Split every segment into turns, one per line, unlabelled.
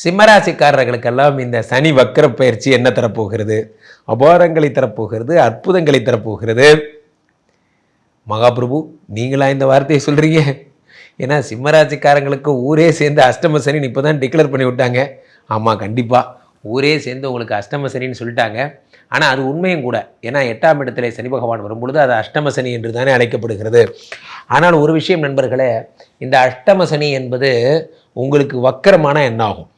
சிம்மராசிக்காரர்களுக்கெல்லாம் இந்த சனி வக்கர பயிற்சி என்ன தரப்போகிறது? அபாரங்களை தரப்போகிறது அற்புதங்களை தரப்போகிறது. மகாபிரபு நீங்களா இந்த வார்த்தையை சொல்கிறீங்க ஏன்னா சிம்மராசிக்காரங்களுக்கு ஊரே சேர்ந்து அஷ்டம சனின்னு இப்போ தான் டிக்ளேர் பண்ணி விட்டாங்க. ஆமாம் கண்டிப்பாக ஊரே சேர்ந்து உங்களுக்கு அஷ்டம சனின்னு சொல்லிட்டாங்க. ஆனால் அது உண்மையும் கூட. ஏன்னா எட்டாம் இடத்துல சனி பகவான் வரும்பொழுது அது அஷ்டம சனி என்று தானே அழைக்கப்படுகிறது. ஆனால் ஒரு விஷயம் நண்பர்களே இந்த அஷ்டம சனி என்பது உங்களுக்கு வக்கரமான எண்ணாகும்.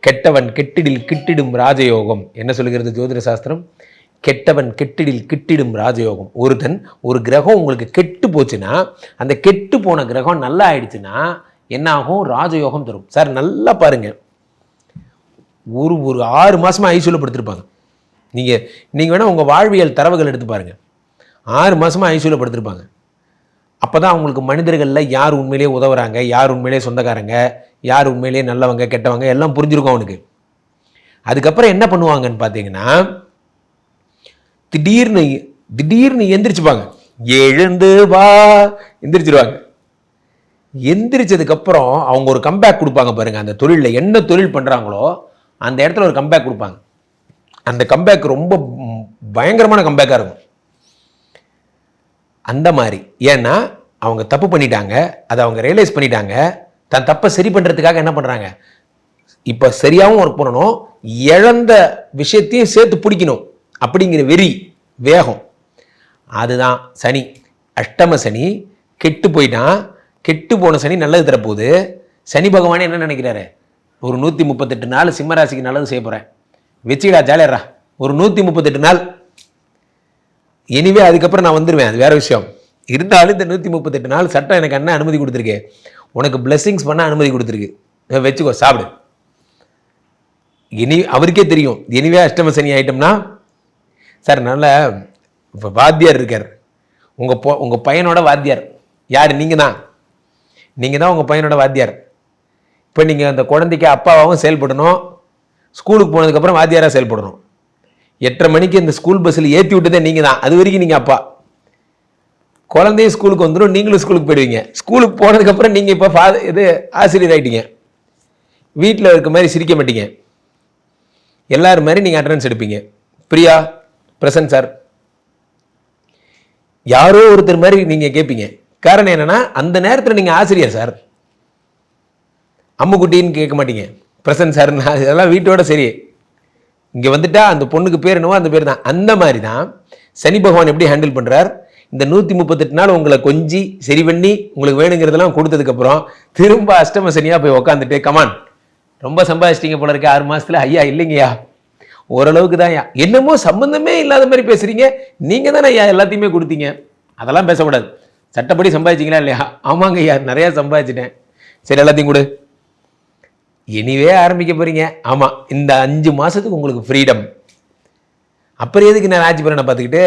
கெட்டவன் கெட்டிடில் கிட்டிடும் ராஜயோகம். என்ன சொல்லுகிறது ஜோதிட சாஸ்திரம்? கெட்டவன் கெட்டிடில் கிட்டிடும் ராஜயோகம். ஒருத்தன் ஒரு கிரகம் உங்களுக்கு கெட்டு போச்சுன்னா அந்த கெட்டு போன கிரகம் நல்லா ஆயிடுச்சுன்னா என்ன ஆகும் ராஜயோகம் தரும். சார் நல்லா பாருங்க. ஒரு ஒரு ஆறு மாசமா ஐசியூல படுத்திருப்பாங்க. நீங்க நீங்க வேணா உங்க வாழ்வியல் தரவுகள் எடுத்து பாருங்க. ஆறு மாசமா ஐசியூல படுத்திருப்பாங்க. அப்பதான் அவங்களுக்கு மனிதர்களில் யார் உண்மையிலேயே உதவுறாங்க? யார் உண்மையிலேயே சொந்தக்காரங்க? யார் உண்மையிலேயே நல்லவங்க கெட்டவங்க எல்லாம் புரிஞ்சிருக்கும் அவனுக்கு. அதுக்கப்புறம் என்ன பண்ணுவாங்கன்னு பார்த்தீங்கன்னா திடீர்னு திடீர்னு எந்திரிச்சுப்பாங்க. எழுந்து வா எந்திரிச்சிருவாங்க. எந்திரிச்சதுக்கப்புறம் அவங்க ஒரு கம்பேக் கொடுப்பாங்க பாருங்கள் அந்த தொழிலில் என்ன தொழில் பண்ணுறாங்களோ அந்த இடத்துல ஒரு கம்பேக் கொடுப்பாங்க. அந்த கம்பேக் ரொம்ப பயங்கரமான கம்பேக்காக இருக்கும். அந்த மாதிரி. ஏன்னா அவங்க தப்பு பண்ணிட்டாங்க. அதை அவங்க ரியலைஸ் பண்ணிட்டாங்க. தன் தப்பை சரி பண்ணுறதுக்காக என்ன பண்ணுறாங்க இப்போ சரியாகவும் ஒர்க் பண்ணணும். இழந்த விஷயத்தையும் சேர்த்து பிடிக்கணும். அப்படிங்கிற வெறி வேகம். அதுதான் சனி. அஷ்டம சனி கெட்டு போயிட்டான் கெட்டு போன சனி நல்லது தரப்போகுது. சனி பகவானே என்ன நினைக்கிறாரு? ஒரு நூற்றி முப்பத்தெட்டு நாள் சிம்மராசிக்கு நல்லது செய்ய போகிறேன் வச்சுடா ஜாலியரா ஒரு நூற்றி முப்பத்தெட்டு நாள். எனிவே அதுக்கப்புறம் நான் வந்துடுவேன் அது வேற விஷயம். இருந்தாலும் இந்த நூற்றி முப்பத்தெட்டு நாள் சட்டம் எனக்கு என்ன அனுமதி கொடுத்துருக்கு. உனக்கு பிளெஸ்ஸிங்ஸ் பண்ண அனுமதி கொடுத்துருக்கு. வச்சுக்கோ சாப்பிடு. இனி அவருக்கே தெரியும். இனிவே அஷ்டம சனி ஆயிட்டோம்னா சார் நல்ல இப்போ வாத்தியார் இருக்கார். உங்கள் பொ உங்கள் பையனோட வாத்தியார். யார்? நீங்கள் தான் நீங்கள் தான் உங்கள் பையனோட வாத்தியார். இப்போ நீங்கள் அந்த குழந்தைக்கு அப்பாவாகவும் செயல்படணும். ஸ்கூலுக்கு போனதுக்கப்புறம் வாத்தியாராக செயல்படணும். எட்டரை மணிக்கு இந்த ஸ்கூல் பஸ்ஸில் ஏற்றி விட்டதே நீங்கள் தான் அது வரைக்கும் நீங்கள் அப்பா. குழந்தையும் ஸ்கூலுக்கு வந்துடும் நீங்களும் ஸ்கூலுக்கு போயிடுவீங்க. ஸ்கூலுக்கு போனதுக்கப்புறம் நீங்கள் இப்போ ஃபா இது ஆசிரியர் ஆகிட்டீங்க வீட்டில் இருக்க மாதிரி சிரிக்க மாட்டீங்க. எல்லோரும் மாதிரி நீங்கள் அட்டண்டன்ஸ் எடுப்பீங்க. பிரியா பிரசன்ட் சார் யாரோ ஒருத்தர் மாதிரி நீங்கள் கேட்பீங்க காரணம் என்னென்னா அந்த நேரத்தில் நீங்கள் ஆசிரியர் சார் அம்முக்குட்டின்னு கேட்க மாட்டீங்க. பிரசன்ட் சார் இதெல்லாம் வீட்டோட சரி. இங்கே வந்துட்டா அந்த பொண்ணுக்கு பேர் என்னவோ அந்த பேர் தான். அந்த மாதிரி தான் சனி பகவான் எப்படி ஹேண்டில் பண்ணுறார் இந்த நூற்றி முப்பத்தெட்டு நாள் உங்களை கொஞ்சி சரி பண்ணி உங்களுக்கு வேணுங்கிறதெல்லாம் கொடுத்ததுக்கப்புறம் திரும்ப அஷ்டம சனியாக போய் உக்காந்துட்டு கமான் ரொம்ப சம்பாதிச்சிட்டிங்க போல இருக்கு ஆறு மாதத்தில் ஐயா இல்லைங்கய்யா. ஓரளவுக்கு தான் என்னமோ சம்மந்தமே இல்லாத மாதிரி பேசுகிறீங்க நீங்கள் தானே ஐயா எல்லாத்தையுமே கொடுத்தீங்க. அதெல்லாம் பேசக்கூடாது. சட்டப்படி சம்பாதிச்சிங்களா இல்லையா? ஆமாங்க ஐயா நிறையா சம்பாதிச்சிட்டேன். சரி எல்லாத்தையும் கொடு. இனிவே ஆரம்பிக்க போகிறீங்க ஆமாம் இந்த அஞ்சு மாதத்துக்கு உங்களுக்கு ஃப்ரீடம் அப்புறம் எதுக்கு நான் ராஜி பார்த்துக்கிட்டு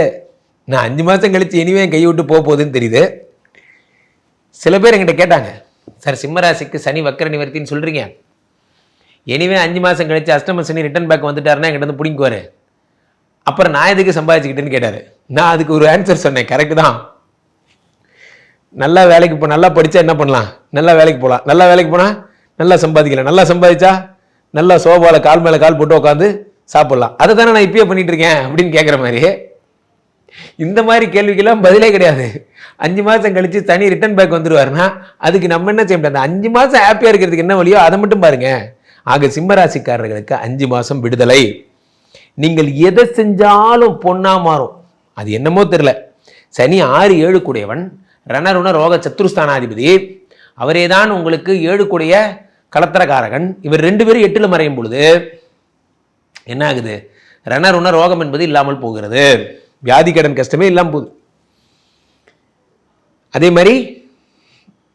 நான் அஞ்சு மாதம் கழித்து இனிமே கை விட்டு போக போகுதுன்னு தெரியுது. சில பேர் என்கிட்ட கேட்டாங்க சார் சிம்மராசிக்கு சனி வக்கர நிவர்த்தின்னு சொல்கிறீங்க இனிமே அஞ்சு மாதம் கழித்து அஷ்டம சனி ரிட்டர்ன் பேக் வந்துட்டாருன்னா என்கிட்ட வந்து பிடிங்குவார் அப்புறம் நான் எதுக்கு சம்பாதிச்சுக்கிட்டேன்னு கேட்டார். நான் அதுக்கு ஒரு ஆன்சர் சொன்னேன் கரெக்டு தான். நல்லா வேலைக்கு போ நல்லா படித்தா என்ன பண்ணலாம்? நல்லா வேலைக்கு போகலாம் நல்லா வேலைக்கு போனால் நல்லா சம்பாதிக்கலாம் நல்லா சம்பாதிச்சா நல்லா சோபாவில் கால் மேலே கால் போட்டு உட்காந்து சாப்பிட்லாம். அதை தானே நான் இப்பயே பண்ணிகிட்ருக்கேன் அப்படின்னு கேட்குற மாதிரி. இந்த மாதிரி கேள்விக்கெல்லாம் பதிலே கிடையாது. அஞ்சு மாதம் கழிச்சு தனி ரிட்டர்ன் பேக் வந்துடுவாருன்னா அதுக்கு நம்ம என்ன செய்ய முடியாது? அந்த அஞ்சு மாதம் ஹாப்பியாக இருக்கிறதுக்கு என்ன வழியோ அதை மட்டும் பாருங்க. ஆக சிம்மராசிக்காரர்களுக்கு அஞ்சு மாதம் விடுதலை. நீங்கள் எதை செஞ்சாலும் பொண்ணாக மாறும். அது என்னமோ தெரியல. சனி ஆறு ஏழு கூடையவன் ரணருண ரோக சத்துருஸ்தானாதிபதி அவரே தான் உங்களுக்கு ஏழு கூடிய கலத்திரகாரகன் இவர் ரெண்டு பேரும் எட்டில் மறையும் பொழுது என்ன ஆகுது? ரணருண ரோகம் என்பது இல்லாமல் போகிறது. வியாதி கடன் கஷ்டமே இல்லாமல் போகுது. அதே மாதிரி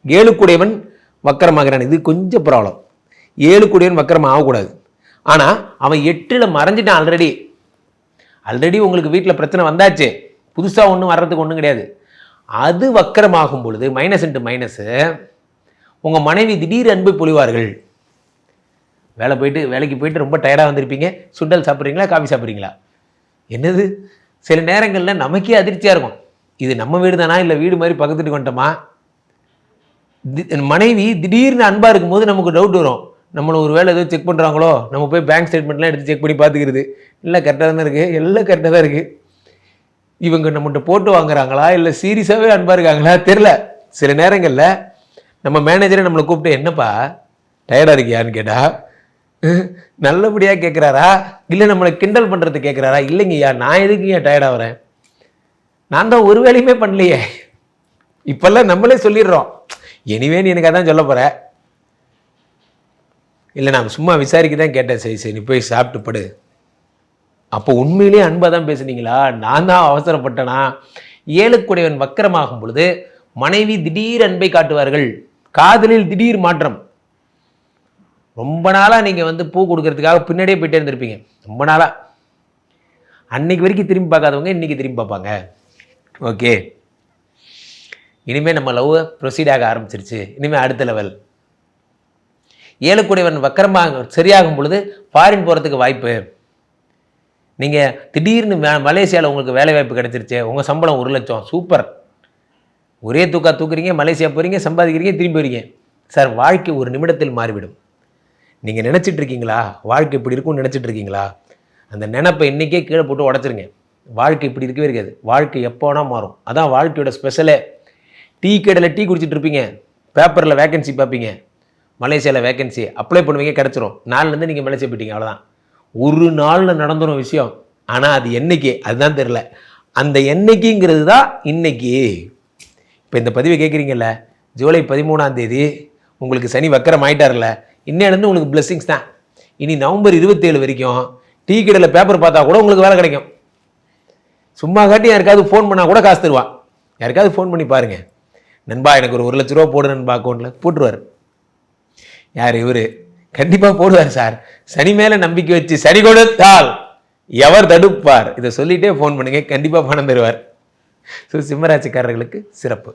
ஏழுக்குடையவன் வக்கரமாகிறான். இது கொஞ்சம் ப்ராப்ளம் ஏழுக்குடையவன் வக்கரம் ஆகக்கூடாது. ஆனால் அவன் எட்டில் மறைஞ்சிட்டான் ஆல்ரெடி ஆல்ரெடி உங்களுக்கு வீட்டில் பிரச்சனை வந்தாச்சு. புதுசாக ஒன்றும் வர்றதுக்கு ஒன்றும் கிடையாது. அது வக்கரமாகும் பொழுது மைனஸ் இன்ட்டு மைனஸு உங்கள் மனைவி திடீர் அன்பு பொழிவார்கள். வேலை போயிட்டு வேலைக்கு போயிட்டு ரொம்ப டயர்டாக வந்திருப்பீங்க. சுண்டல் சாப்பிட்றீங்களா காஃபி சாப்பிட்றீங்களா? என்னது? சில நேரங்களில் நமக்கே அதிர்ச்சியாக இருக்கும். இது நம்ம வீடு தானா இல்லை வீடு மாதிரி பக்கத்துட்டு வந்துட்டோமா? தி- மனைவி திடீர்னு அன்பாக இருக்கும்போது நமக்கு டவுட் வரும். நம்மளை ஒரு வேலை ஏதோ செக் பண்ணுறாங்களோ நம்ம போய் பேங்க் ஸ்டேட்மெண்ட்லாம் எடுத்து செக் பண்ணி பார்த்துக்கிறது. இல்லை கரெக்டாக தானே இருக்குது எல்லாம் கரெக்டாக தான் இருக்குது இவங்க நம்மகிட்ட போட்டு வாங்குறாங்களா? இல்லை சீரியஸாகவே அன்பாக இருக்காங்களா? தெரில சில நேரங்களில் நம்ம மேனேஜரை நம்மளை கூப்பிட்டு என்னப்பா? டயர்டாக இருக்கியான்னு கேட்டால் நல்லபடியாக கேட்குறாரா இல்லை நம்மளை கிண்டல் பண்ணுறது கேட்குறாரா இல்லைங்கய்யா நான் எதுக்குய்யா டயர்ட் வரேன் நான் தான் ஒரு வேலையுமே பண்ணலையே. இப்போல்லாம் நம்மளே சொல்லிடுறோம். எனிவே நீ எனக்கு அதான் சொல்ல போகிற இல்லை நான் சும்மா விசாரிக்க தான் கேட்டேன். சரி சரி நீ போய் சாப்பிட்டு படு. அப்போ உண்மையிலேயே அன்பாக தான் பேசுனீங்களா? நான் தான் அவசரப்பட்டனா? ஏழுக்குடையவன் வக்கரமாகும் பொழுது மனைவி திடீர் அன்பை காட்டுவார்கள். காதலில் திடீர் மாற்றம். ரொம்ப நாளாக நீங்கள் வந்து பூ கொடுக்கறதுக்காக பின்னாடியே போயிட்டே இருந்திருப்பீங்க. ரொம்ப நாளாக அன்னைக்கு வரைக்கும் திரும்பி பார்க்காதவங்க இன்னைக்கு திரும்பி பார்ப்பாங்க. ஓகே. இனிமேல் நம்ம லவ் ப்ரொசீட் ஆக ஆரம்பிச்சிருச்சு. இனிமேல் அடுத்த லெவல் ஏழுக்குடையவன் வக்கரமாக சரியாகும் பொழுது ஃபாரின் போகிறதுக்கு வாய்ப்பு. நீங்கள் திடீர்னு மே மலேசியாவில் உங்களுக்கு வேலை வாய்ப்பு கிடச்சிருச்சு. உங்கள் சம்பளம் ஒரு லட்சம். சூப்பர் ஒரே தூக்கா தூக்குறீங்க மலேசியா போகிறீங்க சம்பாதிக்கிறீங்க திரும்பி வரீங்க சார் வாழ்க்கை ஒரு நிமிடத்தில் மாறிவிடும். நீங்கள் நினச்சிட்டு இருக்கீங்களா வாழ்க்கை இப்படி இருக்கும்னு நினச்சிட்டு இருக்கீங்களா அந்த நினப்பை இன்றைக்கே கீழே போட்டு உடச்சிருங்க. வாழ்க்கை இப்படி இருக்கவே இருக்காது. வாழ்க்கை எப்போ வேணால் மாறும். அதான் வாழ்க்கையோட ஸ்பெஷலே டீ கடையில் டீ குடிச்சிட்டு இருப்பீங்க. பேப்பரில் வேகன்சி பார்ப்பீங்க. மலேசியாவில் வேகன்சி அப்ளை பண்ணுவீங்க கிடச்சிரும். நாள்லேருந்து நீங்கள் மலேசியா போயிட்டீங்க அவ்வளோதான் ஒரு நாளில் நடந்துடும் விஷயம். ஆனால் அது என்றைக்கு அதுதான் தெரில அந்த என்றைக்குங்கிறது தான் இன்றைக்கி இப்போ இந்த பதிவை கேட்குறீங்கல்ல? ஜூலை பதிமூணாம் தேதி. உங்களுக்கு சனி வக்கரம் ஆயிட்டார்ல இன்னும் உங்களுக்கு blessings தான். இனி நவம்பர் இருபத்தேழு வரைக்கும் டீ கடையில் பேப்பர் பார்த்தா கூட உங்களுக்கு வேலை கிடைக்கும். சும்மா காட்டி யாருக்காவது ஃபோன் பண்ணால் கூட காசு தருவா. யாருக்காவது ஃபோன் பண்ணி பாருங்கள் நண்பா எனக்கு ஒரு ஒரு லட்ச ரூபா போடு நண்பா அக்கௌண்ட்டில் போட்டுருவார். யார் இவர்? கண்டிப்பாக போடுவார் சார். சனி மேலே நம்பிக்கை வச்சு சனி கொடுத்தால் எவர் தடுப்பார்? இதை சொல்லிகிட்டே ஃபோன் பண்ணுங்கள் கண்டிப்பாக பணம் தருவார். ஸோ சிம்மராசிக்காரர்களுக்கு சிறப்பு.